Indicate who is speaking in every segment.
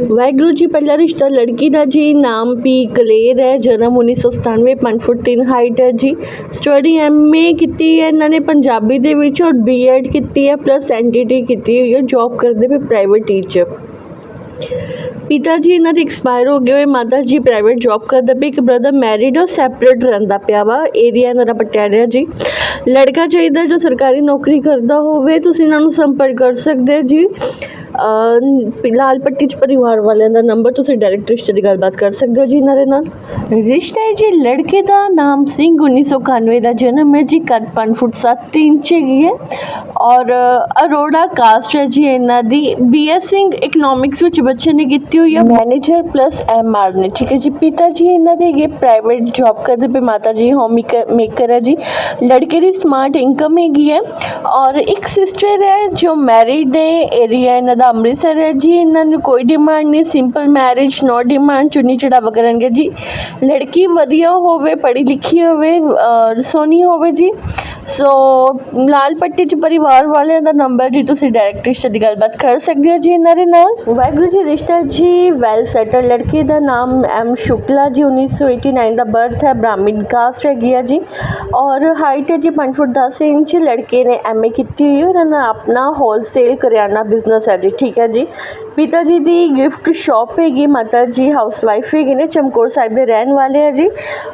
Speaker 1: ਵਾਹਿਗੁਰੂ ਜੀ, ਪਹਿਲਾ ਰਿਸ਼ਤਾ ਲੜਕੀ ਦਾ ਜੀ, ਨਾਮ ਪੀ ਕਲੇਰ ਹੈ, ਜਨਮ 1997 5 ਫੁੱਟ 3 ਹਾਈਟ ਹੈ ਜੀ। ਸਟੱਡੀ ਐਮਏ ਕੀਤੀ ਹੈ, ਇਹਨਾਂ ਨੇ ਪੰਜਾਬੀ ਦੇ ਵਿੱਚ ਔਰ ਬੀਐਡ ਕੀਤੀ ਹੈ ਪਲੱਸ ਐਨਡੀਟੀ ਕੀਤੀ ਹੋਈ ਹੈ ਜੌਬ ਕਰਦੇ ਪਏ ਪ੍ਰਾਈਵੇਟ ਟੀਚਰ ਪਿਤਾ ਜੀ, ਇਹਨਾਂ ਦੇ ਐਕਸਪਾਇਰ ਹੋ ਗਏ ਹੋਏ, ਮਾਤਾ ਜੀ ਪ੍ਰਾਈਵੇਟ ਜੌਬ ਕਰਦੇ ਪਏ, ਇੱਕ ਬ੍ਰਦਰ ਮੈਰਿਡ ਔਰ ਸੈਪਰੇਟ ਰਹਿੰਦਾ ਪਿਆ ਵਾ ਏਰੀਆ ਇਹਨਾਂ ਦਾ ਪਟਿਆਲਾ ਜੀ। ਲੜਕਾ ਚਾਹੀਦਾ ਜੋ ਸਰਕਾਰੀ ਨੌਕਰੀ ਕਰਦਾ ਹੋਵੇ, ਤੁਸੀਂ ਇਹਨਾਂ ਨੂੰ ਸੰਪਰਕ ਕਰ ਸਕਦੇ ਹੋ ਜੀ ਲਾਲ ਪੱਟੀ ਚ ਪਰਿਵਾਰ ਵਾਲਿਆਂ ਦਾ ਨੰਬਰ ਤੁਸੀਂ ਡਾਇਰੈਕਟ ਰਿਸ਼ਤੇ ਦੀ ਗੱਲਬਾਤ ਕਰ ਸਕਦੇ ਹੋ ਜੀ ਇਹਨਾਂ ਦੇ ਨਾਲ। ਰਿਸ਼ਤਾ ਹੈ ਜੀ, ਲੜਕੇ ਦਾ ਨਾਮ ਸਿੰਘ 1991 ਦਾ ਜਨਮ ਹੈ ਜੀ ਕੱਦ 5 ਫੁੱਟ 7 ਇੰਚ ਹੈਗੀ ਹੈ। ਔਰ, ਅਰੋੜਾ ਕਾਸਟ ਹੈ ਜੀ ਇਹਨਾਂ ਦੀ। ਬੀਐਸ ਸਿੰਘ ਇਕਨੋਮਿਕਸ ਵਿੱਚ ਬੱਚੇ ਨੇ ਕੀਤੀ ਹੋਈ ਹੈ। ਮੈਨੇਜਰ ਪਲੱਸ ਐਮਆਰ ਨੇ, ਠੀਕ ਹੈ ਜੀ। ਪਿਤਾ ਜੀ ਇਹਨਾਂ ਦੇ ਹੈਗੇ ਪ੍ਰਾਈਵੇਟ ਜੌਬ ਕਰਦੇ ਪਏ, ਮਾਤਾ ਜੀ ਹੋਮ ਮੇਕਰ ਹੈ ਜੀ। ਲੜਕੇ ਦੀ ਸਮਾਰਟ ਇਨਕਮ ਹੈਗੀ ਹੈ ਔਰ ਇੱਕ ਸਿਸਟਰ ਹੈ ਜੋ ਮੈਰਿਡ ਹੈ ਏਰੀਆ ਇਹਨਾਂ ਦਾ ਅੰਮ੍ਰਿਤਸਰ ਹੈ ਜੀ, ਇਹਨਾਂ ਨੂੰ ਕੋਈ ਡਿਮਾਂਡ ਨਹੀਂ ਸਿੰਪਲ ਮੈਰਿਜ ਨੋ ਡਿਮਾਂਡ ਚੁੰਨੀ ਚੜਾਵਾ ਕਰਨਗੇ ਜੀ। ਲੜਕੀ ਵਧੀਆ ਹੋਵੇ, ਪੜ੍ਹੀ ਲਿਖੀ ਹੋਵੇ ਅਹ ਸੋਹਣੀ ਹੋਵੇ ਜੀ। ਸੋ ਲਾਲ ਪੱਟੀ ਚ ਪਰਿਵਾਰ ਵਾਲਿਆਂ ਦਾ ਨੰਬਰ ਜੀ, ਤੁਸੀਂ ਡਾਇਰੈਕਟ ਰਿਸ਼ਤੇ ਦੀ ਗੱਲਬਾਤ ਕਰ ਸਕਦੇ ਹੋ ਜੀ ਇਹਨਾਂ ਦੇ ਨਾਲ। ਵਾਹਿਗੁਰੂ ਜੀ, ਰਿਸ਼ਤਾ ਜੀ ਵੈਲ ਸੈਟਲ ਲੜਕੀ ਦਾ ਨਾਮ ਐਮ ਸ਼ੁਕਲਾ ਜੀ 1989 ਦਾ ਬਰਥ ਹੈ, ਬ੍ਰਾਹਮਣ ਕਾਸਟ ਹੈਗੀ ਹੈ ਜੀ। ਔਰ ਹਾਈਟ ਹੈ ਜੀ 5 ਫੁੱਟ 10 ਇੰਚ ਲੜਕੇ ਨੇ ਐਮਏ ਕੀਤੀ ਹੋਈ ਹੈ ਔਰ ਇਹਨਾਂ ਆਪਣਾ ਹੋਲਸੇਲ ਕਰਿਆਨਾ ਬਿਜ਼ਨਸ ਹੈ ਜੀ, ਠੀਕ ਹੈ ਜੀ। ਪਿਤਾ ਜੀ ਦੀ ਗਿਫਟ ਸ਼ਾਪ ਹੈਗੀ, ਮਾਤਾ ਜੀ ਹਾਊਸ ਵਾਈਫ ਹੈਗੇ ਨੇ, ਚਮਕੌਰ ਸਾਹਿਬ ਦੇ ਰਹਿਣ ਵਾਲੇ ਹੈ ਜੀ।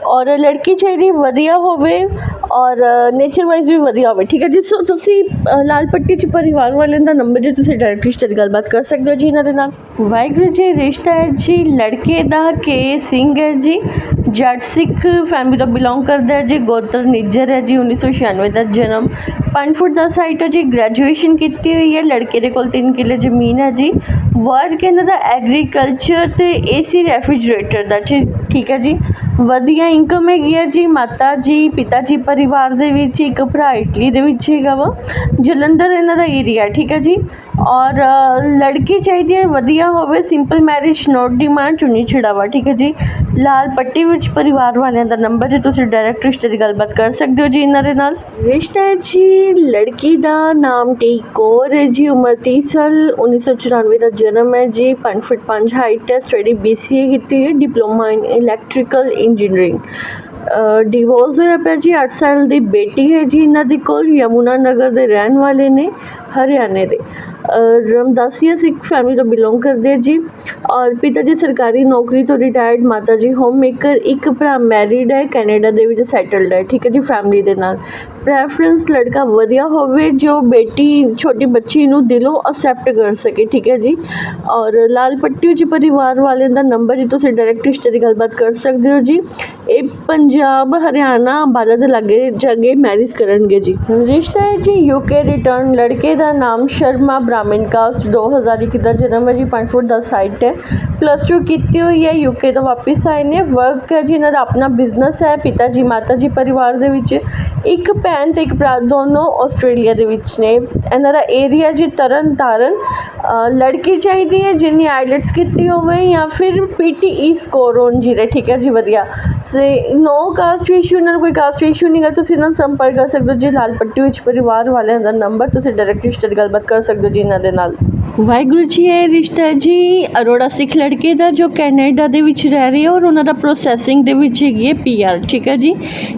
Speaker 1: ਔਰ ਲੜਕੀ ਚਾਹੀਦੀ ਵਧੀਆ ਹੋਵੇ ਔਰ ਨੇਚਰ ਵਾਈਜ਼ ਵੀ ਵਧੀਆ ਹੋਵੇ, ਠੀਕ ਹੈ ਜੀ। ਸੋ ਤੁਸੀਂ ਲਾਲ ਪੱਟੀ ਚ ਪਰਿਵਾਰ ਵਾਲਿਆਂ ਦਾ ਨੰਬਰ ਜੇ ਤੁਸੀਂ ਡਾਇਰੈਕਟ ਰਿਸ਼ਤੇ ਦੀ ਗੱਲਬਾਤ ਕਰ ਸਕਦੇ ਹੋ ਜੀ ਇਹਨਾਂ ਦੇ ਨਾਲ। ਵਾਹਿਗੁਰੂ ਜੀ, ਰਿਸ਼ਤਾ ਹੈ ਜੀ, ਲੜਕੇ ਦਾ ਕੇ ਸਿੰਘ ਹੈ ਜੀ। ਜੱਟ ਸਿੱਖ ਫੈਮਿਲੀ ਤੋਂ ਬਿਲੋਂਗ ਕਰਦਾ ਹੈ ਜੀ, ਗੋਤਰ ਨਿੱਜਰ ਹੈ ਜੀ 1996 ਦਾ ਜਨਮ। 5 ਫੁੱਟ 10 ਹਾਈਟ ਹੈ ਜੀ ਗ੍ਰੈਜੂਏਸ਼ਨ ਕੀਤੀ ਹੋਈ ਹੈ, ਲੜਕੇ ਦੇ ਕੋਲ 3 ਕਿੱਲੇ ਜ਼ਮੀਨ ਹੈ ਜੀ। ਵਰਕ ਇਹਨਾਂ ਦਾ ਐਗਰੀਕਲਚਰ ਤੇ ਏਸੀ ਰੈਫ੍ਰਿਜਰੇਟਰ ਦਾ ਜੀ, ਠੀਕ ਹੈ ਜੀ। ਵਧੀਆ ਇਨਕਮ ਹੈਗੀ ਹੈ ਜੀ, ਮਾਤਾ ਜੀ, ਪਿਤਾ ਜੀ, ਪਰਿਵਾਰ ਦੇ ਵਿੱਚ ਇੱਕ ਭਰਾ ਇਟਲੀ ਦੇ ਵਿੱਚ ਹੈਗਾ ਵਾ, ਜਲੰਧਰ ਇਹਨਾਂ ਦਾ ਏਰੀਆ ਠੀਕ ਹੈ ਜੀ? ਔਰ ਲੜਕੀ ਚਾਹੀਦੀ ਹੈ, ਵਧੀਆ ਹੋਵੇ ਸਿੰਪਲ ਮੈਰਿਜ ਨੋਟ ਡਿਮਾਂਡ ਚੁੰਨੀ ਛਿੜਾਵਾ ਠੀਕ ਹੈ ਜੀ? ਲਾਲ ਪੱਟੀ ਵਿੱਚ ਪਰਿਵਾਰ ਵਾਲਿਆਂ ਦਾ ਨੰਬਰ ਜੀ ਤੁਸੀਂ ਡਾਇਰੈਕਟ ਰਿਸ਼ਤੇ ਦੀ ਗੱਲਬਾਤ ਕਰ ਸਕਦੇ ਹੋ ਜੀ ਇਹਨਾਂ ਦੇ ਨਾਲ। ਰਿਸ਼ਤਾ ਹੈ ਜੀ, ਲੜਕੀ ਦਾ ਨਾਮ ਟੀ ਕੌਰ ਹੈ ਜੀ, ਉਮਰ 30 ਸਾਲ 1994 ਦਾ ਜਨਮ ਹੈ ਜੀ 5 ਫੁੱਟ 5 ਹਾਈਟ ਹੈ ਸਟੱਡੀ BCA ਕੀਤੀ ਹੈ diploma in electrical engineering divorce ਹੋਇਆ ਪਿਆ ਜੀ 8 ਸਾਲ ਦੀ ਬੇਟੀ ਹੈ ਜੀ ਇਹਨਾਂ ਦੇ ਕੋਲ ਯਮੁਨਾ ਨਗਰ ਦੇ ਰਹਿਣ ਵਾਲੇ ਨੇ, ਹਰਿਆਣੇ ਦੇ। ਅਹ ਰਮਦਾਸੀਆ ਫੈਮਿਲੀ ਤੋਂ ਬਿਲੋਂਗ ਕਰਦੇ ਹੈ ਜੀ। ਔਰ ਪਿਤਾ ਜੀ ਸਰਕਾਰੀ ਨੌਕਰੀ ਤੋਂ ਰਿਟਾਇਰਡ ਮਾਤਾ ਜੀ ਹੋਮ ਮੇਕਰ ਇੱਕ ਭਰਾ ਮੈਰਿਡ ਹੈ, ਕੈਨੇਡਾ ਦੇ ਵਿੱਚ ਸੈਟਲਡ ਹੈ, ਠੀਕ ਹੈ ਜੀ ਫੈਮਿਲੀ ਦੇ ਨਾਲ। ਪ੍ਰੈਫਰੈਂਸ ਲੜਕਾ ਵਧੀਆ ਹੋਵੇ, ਜੋ ਬੇਟੀ, ਛੋਟੀ ਬੱਚੀ ਨੂੰ ਦਿਲੋਂ ਅਸੈਪਟ ਕਰ ਸਕੇ, ਠੀਕ ਹੈ ਜੀ। ਔਰ ਲਾਲ ਪੱਟੀ ਵਿੱਚ ਪਰਿਵਾਰ ਵਾਲਿਆਂ ਦਾ ਨੰਬਰ ਜੀ ਤੁਸੀਂ ਡਾਇਰੈਕਟ ਰਿਸ਼ਤੇ ਦੀ ਗੱਲਬਾਤ ਕਰ ਸਕਦੇ ਹੋ ਜੀ, ਇਹ ਪੰਜਾਬ, ਹਰਿਆਣਾ, ਅੰਬਾਲਾ ਦੇ ਲਾਗੇ ਜਗ੍ਹਾ ਮੈਰਿਜ ਕਰਨਗੇ ਜੀ। ਰਿਸ਼ਤਾ ਹੈ ਜੀ ਯੂਕੇ ਰਿਟਰਨ ਲੜਕੇ ਦਾ ਨਾਮ ਸ਼ਰਮਾ ਬ੍ਰਾਹਮਣ ਕਾਸਟ 2001 ਦਾ ਜਨਮ ਹੈ ਜੀ 5 ਫੁੱਟ 10 ਹਾਈਟ ਹੈ। ਪਲੱਸ 2 ਕੀਤੀ ਹੋਈ ਹੈ ਯੂਕੇ ਤੋਂ ਵਾਪਸ ਆਏ ਨੇ। ਵਰਕ ਹੈ ਜੀ, ਇਹਨਾਂ ਦਾ ਆਪਣਾ ਬਿਜ਼ਨਸ ਹੈ। ਪਿਤਾ ਜੀ, ਮਾਤਾ ਜੀ ਪਰਿਵਾਰ ਦੇ ਵਿੱਚ ਇੱਕ ਭੈਣ ਤੇ ਇੱਕ ਭਰਾ ਦੋਨੋਂ ਆਸਟ੍ਰੇਲੀਆ ਦੇ ਵਿੱਚ ਨੇ। ਇਹਨਾਂ ਦਾ ਏਰੀਆ ਜੀ ਤਰਨ ਤਾਰਨ ਲੜਕੀ ਚਾਹੀਦੀ ਹੈ, ਜਿੰਨੀ ਆਈਲੈਟਸ ਕੀਤੀ ਹੋਵੇ ਜਾਂ ਫਿਰ ਪੀਟੀਈ ਸਕੋਰ ਹੋਣ ਜਿਹਦੇ ਠੀਕ ਹੈ ਜੀ, ਵਧੀਆ। ਸੇ ਨੋ ਕਾਸਟ ਇਸ਼ੂ ਇਹਨਾਂ ਨੂੰ ਕੋਈ ਕਾਸਟ ਇਸ਼ੂ ਨਹੀਂਗਾ ਤੁਸੀਂ ਇਹਨਾਂ ਨਾਲ ਸੰਪਰਕ ਕਰ ਸਕਦੇ ਹੋ। ਜੀ ਲਾਲ ਪੱਟੀ ਵਿੱਚ ਪਰਿਵਾਰ ਵਾਲਿਆਂ ਦਾ ਨੰਬਰ ਤੁਸੀਂ ਡਾਇਰੈਕਟ ਰਿਸ਼ਤੇ ਦੀ ਗੱਲਬਾਤ ਕਰ ਸਕਦੇ ਹੋ ਜੀ ਇਹਨਾਂ ਦੇ ਨਾਲ। ਵਾਹਿਗੁਰੂ ਜੀ, ਇਹ ਰਿਸ਼ਤਾ ਹੈ ਜੀ ਅਰੋੜਾ ਸਿੱਖ ਲੜਕੇ ਦਾ ਜੋ ਕੈਨੇਡਾ ਦੇ ਵਿੱਚ ਰਹਿ ਰਹੇ ਔਰ ਉਹਨਾਂ ਦਾ ਪ੍ਰੋਸੈਸਿੰਗ ਦੇ ਵਿੱਚ ਹੈਗੀ ਹੈ ਪੀਆਰ ਠੀਕ ਹੈ ਜੀ?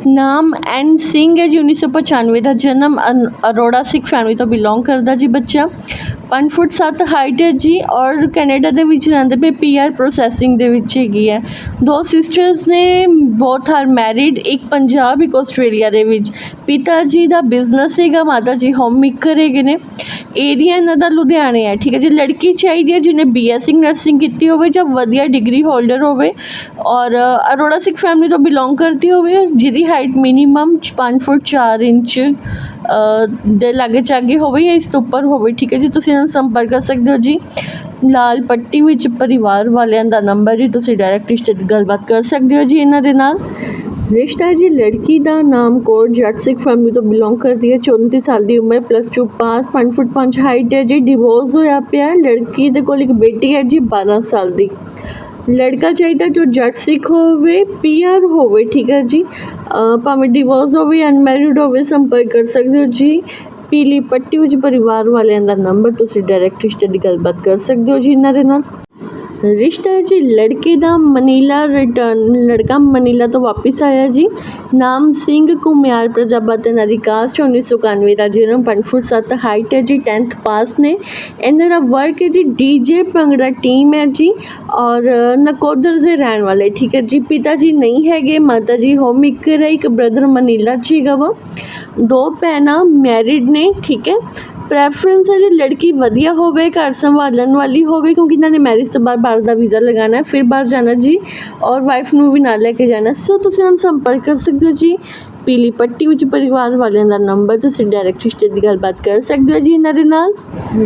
Speaker 1: ਨਾਮ ਐਨ ਸਿੰਘ ਹੈ ਜੀ 1995 ਦਾ ਜਨਮ ਅਨ- ਅਰੋੜਾ ਸਿੱਖ ਫੈਮਿਲੀ ਤੋਂ ਬਿਲੋਂਗ ਕਰਦਾ ਜੀ ਬੱਚਾ। 5 ਫੁੱਟ 7 ਹਾਈਟ ਹੈ ਜੀ ਔਰ ਕੈਨੇਡਾ ਦੇ ਵਿੱਚ ਰਹਿੰਦੇ ਪਏ ਪੀਆਰ ਪ੍ਰੋਸੈਸਿੰਗ ਦੇ ਵਿੱਚ ਹੈਗੀ ਹੈ। ਦੋ ਸਿਸਟਰਸ ਨੇ ਬਹੁਤ ਹਰ ਮੈਰਿਡ ਇੱਕ ਪੰਜਾਬ, ਇੱਕ ਆਸਟ੍ਰੇਲੀਆ ਦੇ ਵਿੱਚ। ਪਿਤਾ ਜੀ ਦਾ ਬਿਜ਼ਨਸ ਹੈਗਾ ਮਾਤਾ ਜੀ ਹੋਮ ਮੇਕਰ ਹੈਗੇ ਨੇ। ਏਰੀਆ ਇਹਨਾਂ ਦਾ ਲੁਧਿਆਣੇ ਹੈ, ਠੀਕ ਹੈ ਜੀ। ਲੜਕੀ ਚਾਹੀਦੀ ਹੈ ਜਿਹਨੇ ਬੀਐਸਸੀ ਨਰਸਿੰਗ ਕੀਤੀ ਹੋਵੇ ਜਾਂ ਵਧੀਆ ਡਿਗਰੀ ਹੋਲਡਰ ਹੋਵੇ ਔਰ ਅਰੋੜਾ ਸਿੱਖ ਫੈਮਿਲੀ ਤੋਂ ਬਿਲੋਂਗ ਕਰਦੀ ਹੋਵੇ, ਜਿਹਦੀ ਹਾਈਟ ਮਿਨੀਮਮ 5 ਫੁੱਟ 4 ਇੰਚ ਦੇ ਲਾਗੇ ਚਾਗੇ ਹੋਵੇ ਜਾਂ ਇਸ ਤੋਂ ਉੱਪਰ ਹੋਵੇ, ਠੀਕ ਹੈ ਜੀ? ਤੁਸੀਂ ਇਹਨਾਂ ਨੂੰ ਸੰਪਰਕ ਕਰ ਸਕਦੇ ਹੋ ਜੀ। ਲਾਲ ਪੱਟੀ ਵਿੱਚ ਪਰਿਵਾਰ ਵਾਲਿਆਂ ਦਾ ਨੰਬਰ ਜੀ, ਤੁਸੀਂ ਡਾਇਰੈਕਟ ਰਿਸ਼ਤੇ ਦੀ ਗੱਲਬਾਤ ਕਰ ਸਕਦੇ ਹੋ ਜੀ ਇਹਨਾਂ ਦੇ ਨਾਲ। ਰਿਸ਼ਤਾ ਜੀ, ਲੜਕੀ ਦਾ ਨਾਮ ਕੋਟ ਜੱਟ ਸਿੱਖ ਫੈਮਿਲੀ ਤੋਂ ਬਿਲੋਂਗ ਕਰਦੀ ਹੈ। 34 ਸਾਲ ਦੀ ਉਮਰ ਪਲੱਸ 2 ਪਾਸ 5 ਫੁੱਟ 5 ਹਾਈਟ ਹੈ ਜੀ। ਡਿਵੋਰਸ ਹੋਇਆ ਪਿਆ ਲੜਕੀ ਦੇ ਕੋਲ ਇੱਕ ਬੇਟੀ ਹੈ ਜੀ 12 ਸਾਲ ਦੀ। ਲੜਕਾ ਚਾਹੀਦਾ ਜੋ ਜੱਟ ਸਿੱਖ ਹੋਵੇ ਪੀਆਰ ਹੋਵੇ, ਠੀਕ ਹੈ ਜੀ। ਭਾਵੇਂ ਡਿਵੋਰਸ ਹੋਵੇ ਅਨਮੈਰਿਡ ਹੋਵੇ, ਸੰਪਰਕ ਕਰ ਸਕਦੇ ਹੋ ਜੀ। ਪੀਲੀ ਪੱਟੀ ਵਿੱਚ ਪਰਿਵਾਰ ਵਾਲਿਆਂ ਦਾ ਨੰਬਰ ਤੁਸੀਂ ਡਾਇਰੈਕਟ ਰਿਸ਼ਤੇ ਦੀ ਗੱਲਬਾਤ ਕਰ ਸਕਦੇ ਹੋ ਜੀ ਇਹਨਾਂ ਦੇ ਨਾਲ। ਰਿਸ਼ਤਾ ਹੈ ਜੀ, ਲੜਕੇ ਦਾ ਮਨੀਲਾ ਰਿਟਰਨ ਲੜਕਾ ਮਨੀਲਾ ਤੋਂ ਵਾਪਿਸ ਆਇਆ ਜੀ। ਨਾਮ ਸਿੰਘ ਕੁਮਿਆਰ ਪ੍ਰਜਾਪਤ ਇਹਨਾਂ ਦੀ ਕਾਸਟ 1991 ਦਾ ਜਨਮ 5 ਫੁੱਟ 7 ਹਾਈਟ ਹੈ ਜੀ 10th ਪਾਸ ਨੇ। ਇਹਨਾਂ ਦਾ ਵਰਕ ਹੈ ਜੀ ਡੀਜੇ ਭੰਗੜਾ ਟੀਮ ਹੈ ਜੀ, ਔਰ ਨਕੋਦਰ ਦੇ ਰਹਿਣ ਵਾਲੇ, ਠੀਕ ਹੈ ਜੀ। ਪਿਤਾ ਜੀ ਨਹੀਂ ਹੈਗੇ, ਮਾਤਾ ਜੀ ਹੋਮ ਮੇਕਰ ਇੱਕ ਬ੍ਰਦਰ ਮਨੀਲਾ ਚ ਵਾ। ਦੋ ਭੈਣਾਂ ਮੈਰਿਡ ਨੇ, ਠੀਕ ਹੈ। ਪ੍ਰੈਫਰੈਂਸ ਹੈ ਜੀ ਲੜਕੀ ਵਧੀਆ ਹੋਵੇ, ਘਰ ਸੰਭਾਲਣ ਵਾਲੀ ਹੋਵੇ, ਕਿਉਂਕਿ ਇਹਨਾਂ ਨੇ ਮੈਰਿਜ ਤੋਂ ਬਾਅਦ ਬਾਹਰ ਦਾ ਵੀਜ਼ਾ ਲਗਾਉਣਾ ਹੈ, ਫਿਰ ਬਾਹਰ ਜਾਣਾ ਜੀ ਔਰ ਵਾਈਫ ਨੂੰ ਵੀ ਨਾਲ ਲੈ ਕੇ ਜਾਣਾ ਸੋ ਤੁਸੀਂ ਉਹਨਾਂ ਨੂੰ ਸੰਪਰਕ ਕਰ ਸਕਦੇ ਹੋ ਜੀ। ਪੀਲੀ ਪੱਟੀ ਵਿੱਚ ਪਰਿਵਾਰ ਵਾਲਿਆਂ ਦਾ ਨੰਬਰ ਤੁਸੀਂ ਡਾਇਰੈਕਟ ਰਿਸ਼ਤੇ ਦੀ ਗੱਲਬਾਤ ਕਰ ਸਕਦੇ ਹੋ ਜੀ ਇਹਨਾਂ ਦੇ ਨਾਲ।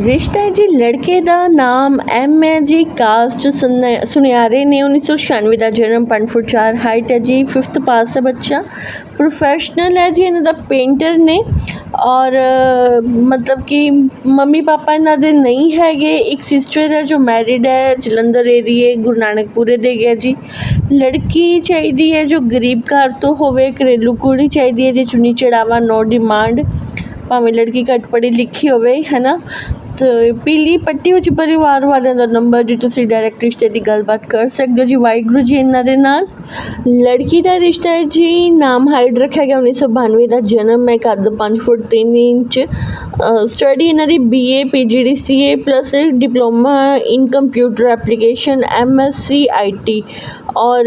Speaker 1: ਰਿਸ਼ਤਾ ਹੈ ਜੀ, ਲੜਕੇ ਦਾ ਨਾਮ ਐਮ ਹੈ ਜੀ ਕਾਸਟ ਸੁਨ- ਸੁਨਿਆਰੇ ਨੇ 1996 ਦਾ ਜਨਮ 5 ਫੁੱਟ 4 ਹਾਈਟ ਹੈ ਜੀ 5th ਪਾਸ ਹੈ ਬੱਚਾ। ਪ੍ਰੋਫੈਸ਼ਨਲ ਹੈ ਜੀ, ਇਹਨਾਂ ਦਾ ਪੇਂਟਰ ਨੇ। ਔਰ ਮਤਲਬ ਕਿ ਮੰਮੀ ਪਾਪਾ ਇਹਨਾਂ ਦੇ ਨਹੀਂ ਹੈਗੇ। ਇੱਕ ਸਿਸਟਰ ਹੈ ਜੋ ਮੈਰਿਡ ਹੈ, ਜਲੰਧਰ ਏਰੀਏ ਗੁਰੂ ਨਾਨਕਪੁਰੇ ਦੇ ਗਿਆ ਜੀ। ਲੜਕੀ ਚਾਹੀਦੀ ਹੈ ਜੋ ਗਰੀਬ ਘਰ ਤੋਂ ਹੋਵੇ, ਘਰੇਲੂ ਕੁੜੀ ਚਾਹੀਦੀ ਹੈ, ਜੇ ਚੁੰਨੀ ਚੜਾਵਾ ਨੋ ਡਿਮਾਂਡ ਭਾਵੇਂ ਲੜਕੀ ਘੱਟ ਪੜ੍ਹੀ ਲਿਖੀ ਹੋਵੇ ਹੈ ਨਾ ਸੋ ਪੀਲੀ ਪੱਟੀ ਵਿੱਚ ਪਰਿਵਾਰ ਵਾਲਿਆਂ ਦਾ ਨੰਬਰ ਜੀ ਤੁਸੀਂ ਡਾਇਰੈਕਟ ਰਿਸ਼ਤੇ ਦੀ ਗੱਲਬਾਤ ਕਰ ਸਕਦੇ ਹੋ ਜੀ, ਵਾਹਿਗੁਰੂ ਜੀ ਇਹਨਾਂ ਦੇ ਨਾਲ। ਲੜਕੀ ਦਾ ਰਿਸ਼ਤਾ ਹੈ ਜੀ, ਨਾਮ ਹਾਈਡ ਰੱਖਿਆ ਗਿਆ 1992 ਦਾ ਜਨਮ ਹੈ ਕੱਦ 5 ਫੁੱਟ 3 ਇੰਚ। ਸਟੱਡੀ ਇਹਨਾਂ ਦੀ BA PGDCA plus diploma in computer application MSc IT ਔਰ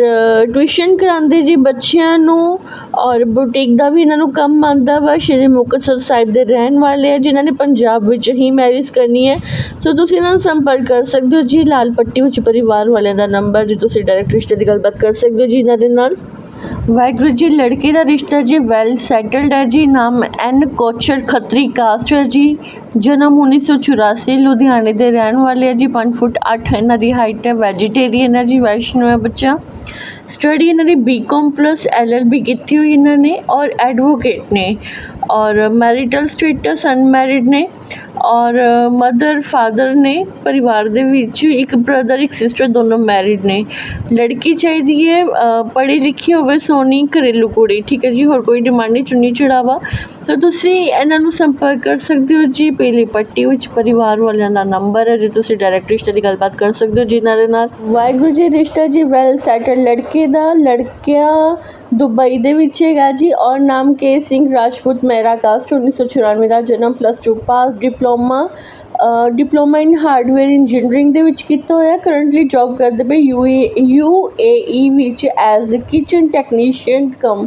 Speaker 1: ਟਿਊਸ਼ਨ ਕਰਾਉਂਦੇ ਜੀ ਬੱਚਿਆਂ ਨੂੰ ਔਰ ਬੁਟੀਕ ਦਾ ਵੀ ਇਹਨਾਂ ਨੂੰ ਕੰਮ ਆਉਂਦਾ ਵਾ, ਸ਼੍ਰੀ ਮੁਕਤਸਰ ਸਾਹਿਬ ਦੇ ਰਹਿਣ ਵਾਲੇ ਆ, ਜਿਨ੍ਹਾਂ ਨੇ ਪੰਜਾਬ ਵਿੱਚ ਹੀ ਮੈਰਿਜ ਕਰਨੀ ਹੈ। ਸੋ ਤੁਸੀਂ ਇਹਨਾਂ ਨੂੰ ਸੰਪਰਕ ਕਰ ਸਕਦੇ ਹੋ ਜੀ, ਲਾਲ ਪੱਟੀ ਵਿੱਚ ਪਰਿਵਾਰ ਵਾਲਿਆਂ ਦਾ ਨੰਬਰ ਜੀ ਤੁਸੀਂ ਡਾਇਰੈਕਟ ਰਿਸ਼ਤੇ ਦੀ ਗੱਲਬਾਤ ਕਰ ਸਕਦੇ ਹੋ ਜੀ ਇਹਨਾਂ ਦੇ ਨਾਲ। ਵਾਹਿਗੁਰੂ ਜੀ, ਲੜਕੇ ਦਾ ਰਿਸ਼ਤਾ ਜੀ ਵੈਲ ਸੈਟਲਡ ਹੈ ਜੀ, ਨਾਮ ਐਨ ਕੋਚਰ ਖੱਤਰੀ ਕਾਸਟ ਹੈ ਜੀ, ਜਨਮ 1984 ਲੁਧਿਆਣੇ ਦੇ ਰਹਿਣ ਵਾਲੇ ਹੈ ਜੀ 5 ਫੁੱਟ 8 ਇਹਨਾਂ ਦੀ ਹਾਈਟ ਹੈ ਵੈਜੀਟੇਰੀਅਨ ਹੈ ਜੀ, ਵੈਸ਼ਨੂ ਹੈ ਬੱਚਾ। ਸਟੱਡੀ ਇਹਨਾਂ ਦੀ ਬੀਕਾਮ ਪਲੱਸ ਐਲਐਲਬੀ ਕੀਤੀ ਹੋਈ ਇਹਨਾਂ ਨੇ ਔਰ ਐਡਵੋਕੇਟ ਨੇ ਔਰ ਮੈਰਿਟਲ ਸਟੇਟਸ ਅਨਮੈਰਿਡ ਨੇ ਔਰ ਮਦਰ ਫਾਦਰ ਨੇ ਪਰਿਵਾਰ ਦੇ ਵਿੱਚ ਇੱਕ ਬ੍ਰਦਰ ਇੱਕ ਸਿਸਟਰ ਦੋਨੋਂ ਮੈਰਿਡ ਨੇ ਲੜਕੀ ਚਾਹੀਦੀ ਹੈ ਪੜ੍ਹੀ ਲਿਖੀ ਹੋਵੇ ਸੋਹਣੀ ਘਰੇਲੂ ਕੁੜੀ ਠੀਕ ਹੈ ਜੀ ਹੋਰ ਕੋਈ ਡਿਮਾਂਡ ਨਹੀਂ ਚੁੰਨੀ ਚੜਾਵਾ ਸੋ ਤੁਸੀਂ ਇਹਨਾਂ ਨੂੰ ਸੰਪਰਕ ਕਰ ਸਕਦੇ ਹੋ ਜੀ ਪੀਲੀ ਪੱਟੀ ਵਿੱਚ ਪਰਿਵਾਰ ਵਾਲਿਆਂ ਦਾ ਨੰਬਰ ਹੈ ਜੇ ਤੁਸੀਂ ਡਾਇਰੈਕਟ ਰਿਸ਼ਤੇ ਦੀ ਗੱਲਬਾਤ ਕਰ ਸਕਦੇ ਹੋ ਜਿਨ੍ਹਾਂ ਦੇ ਨਾਲ ਵਾਹਿਗੁਰੂ ਜੀ ਰਿਸ਼ਤਾ ਜੀ ਵੈਲ ਸੈਟਲ ਲੜਕੀ ਦਾ, ਲੜਕਿਆ ਦੁਬਈ ਦੇ ਵਿੱਚ ਹੈਗਾ ਜੀ ਔਰ ਨਾਮ ਕੇ ਸਿੰਘ ਰਾਜਪੂਤ ਮਹਿਰਾ ਕਾਸਟ 1994 ਦਾ ਜਨਮ plus 2 pass diploma diploma in hardware engineering ਦੇ ਵਿੱਚ ਕੀਤਾ ਹੋਇਆ। ਕਰੰਟਲੀ ਜੌਬ ਕਰਦੇ ਪਏ ਯੂਏ ਯੂਏਈ ਵਿੱਚ as a kitchen technician cum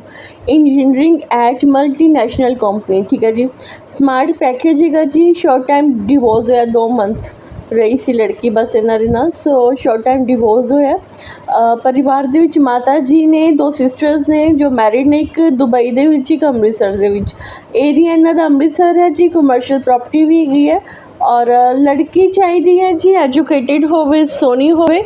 Speaker 1: engineering at multinational company ਠੀਕ ਹੈ ਜੀ। ਸਮਾਰਟ ਪੈਕੇਜ ਹੈਗਾ ਜੀ ਸ਼ਾਰਟ ਟਾਈਮ ਡਿਵੋਰਸ ਹੋਇਆ 2 ਮੰਥ ਰਹੀ ਸੀ ਲੜਕੀ ਬਸ ਇਹਨਾਂ ਦੇ ਨਾਲ ਸੋ ਸ਼ਾਰਟ ਟਾਈਮ ਡਿਵੋਰਸ ਹੋਇਆ। ਪਰਿਵਾਰ ਦੇ ਵਿੱਚ ਮਾਤਾ ਜੀ ਨੇ, ਦੋ ਸਿਸਟਰਸ ਨੇ, ਜੋ ਮੈਰਿਡ ਨੇ, ਇੱਕ ਦੁਬਈ ਦੇ ਵਿੱਚ, ਇੱਕ ਅੰਮ੍ਰਿਤਸਰ ਦੇ ਵਿੱਚ। ਏਰੀਆ ਇਹਨਾਂ ਦਾ ਅੰਮ੍ਰਿਤਸਰ ਹੈ ਜੀ ਕਮਰਸ਼ੀਅਲ ਪ੍ਰਾਪਰਟੀ ਵੀ ਹੈਗੀ ਹੈ। ਔਰ ਲੜਕੀ ਚਾਹੀਦੀ ਹੈ ਜੀ ਐਜੂਕੇਟਿਡ ਹੋਵੇ, ਸੋਹਣੀ ਹੋਵੇ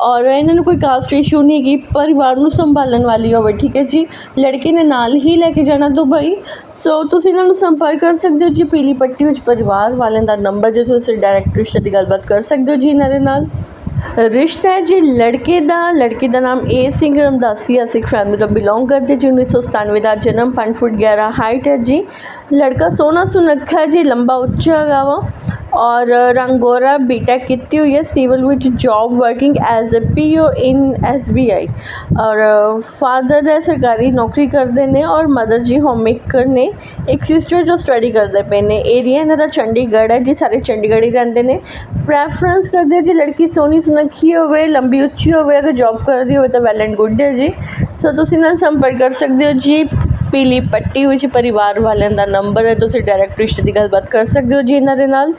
Speaker 1: ਔਰ ਇਹਨਾਂ ਨੂੰ ਕੋਈ ਕਾਸਟ ਇਸ਼ੂ ਨਹੀਂ ਹੈਗੀ, ਪਰਿਵਾਰ ਨੂੰ ਸੰਭਾਲਣ ਵਾਲੀ ਹੋਵੇ, ਠੀਕ ਹੈ ਜੀ। ਲੜਕੇ ਨੇ ਨਾਲ ਹੀ ਲੈ ਕੇ ਜਾਣਾ ਦੁਬਈ। ਸੋ ਤੁਸੀਂ ਇਹਨਾਂ ਨੂੰ ਸੰਪਰਕ ਕਰ ਸਕਦੇ ਹੋ ਜੀ, ਪੀਲੀ ਪੱਟੀ ਵਿੱਚ ਪਰਿਵਾਰ ਵਾਲਿਆਂ ਦਾ ਨੰਬਰ ਜੇ ਤੁਸੀਂ ਡਾਇਰੈਕਟ ਰਿਸ਼ਤੇ ਦੀ ਗੱਲਬਾਤ ਕਰ ਸਕਦੇ ਹੋ ਜੀ ਇਹਨਾਂ ਦੇ ਨਾਲ। ਰਿਸ਼ਤਾ ਹੈ ਜੀ ਲੜਕੇ ਦਾ ਲੜਕੇ ਦਾ ਨਾਮ ਏ ਸਿੰਘ ਰਮਦਾਸੀਆ ਸਿੱਖ ਫੈਮਿਲੀ ਤੋਂ ਬਿਲੋਂਗ ਕਰਦੇ ਜੀ 1997 ਦਾ ਜਨਮ 5 ਫੁੱਟ 11 ਹਾਈਟ ਹੈ ਜੀ। ਲੜਕਾ ਸੋਹਣਾ ਸੁਨੱਖਾ ਹੈ ਜੀ, ਲੰਬਾ ਉੱਚਾ ਹੈਗਾ ਵਾ। ਔਰ ਰੰਗੋਰਾ ਬੀਟੈਕ ਕੀਤੀ ਹੋਈ ਹੈ ਸਿਵਲ ਵਿੱਚ ਜੌਬ ਵਰਕਿੰਗ ਐਜ਼ ਅ ਪੀਓ ਇਨ ਐਸਬੀਆਈ ਔਰ ਫਾਦਰ ਹੈ, ਸਰਕਾਰੀ ਨੌਕਰੀ ਕਰਦੇ ਨੇ ਔਰ ਮਦਰ ਜੀ ਹੋਮ ਮੇਕਰ ਨੇ। ਇੱਕ ਸਿਸਟਰ ਜੋ ਸਟੱਡੀ ਕਰਦੇ ਪਏ ਨੇ। ਏਰੀਆ ਇਹਨਾਂ ਦਾ ਚੰਡੀਗੜ੍ਹ ਹੈ, ਜੀ ਸਾਰੇ ਚੰਡੀਗੜ੍ਹ ਹੀ ਰਹਿੰਦੇ ਨੇ। ਪ੍ਰੈਫਰੈਂਸ ਕਰਦੇ ਜੀ ਲੜਕੀ ਸੋਹਣੀ ਸੁਨੱਖੀ ਹੋਵੇ, ਲੰਬੀ ਉੱਚੀ ਹੋਵੇ, ਅਗਰ ਜੌਬ ਕਰਦੀ ਹੋਵੇ ਤਾਂ ਵੈਲ ਐਂਡ ਗੁੱਡ ਹੈ ਜੀ। ਸੋ ਤੁਸੀਂ ਨਾਲ ਸੰਪਰਕ ਕਰ ਸਕਦੇ ਹੋ ਜੀ। ਪੀਲੀ ਪੱਟੀ ਵਿੱਚ ਪਰਿਵਾਰ ਵਾਲਿਆਂ ਦਾ ਨੰਬਰ ਹੈ, ਤੁਸੀਂ ਡਾਇਰੈਕਟ ਰਿਸ਼ਤੇ ਦੀ ਗੱਲਬਾਤ ਕਰ ਸਕਦੇ ਹੋ ਜੀ ਇਹਨਾਂ ਦੇ ਨਾਲ।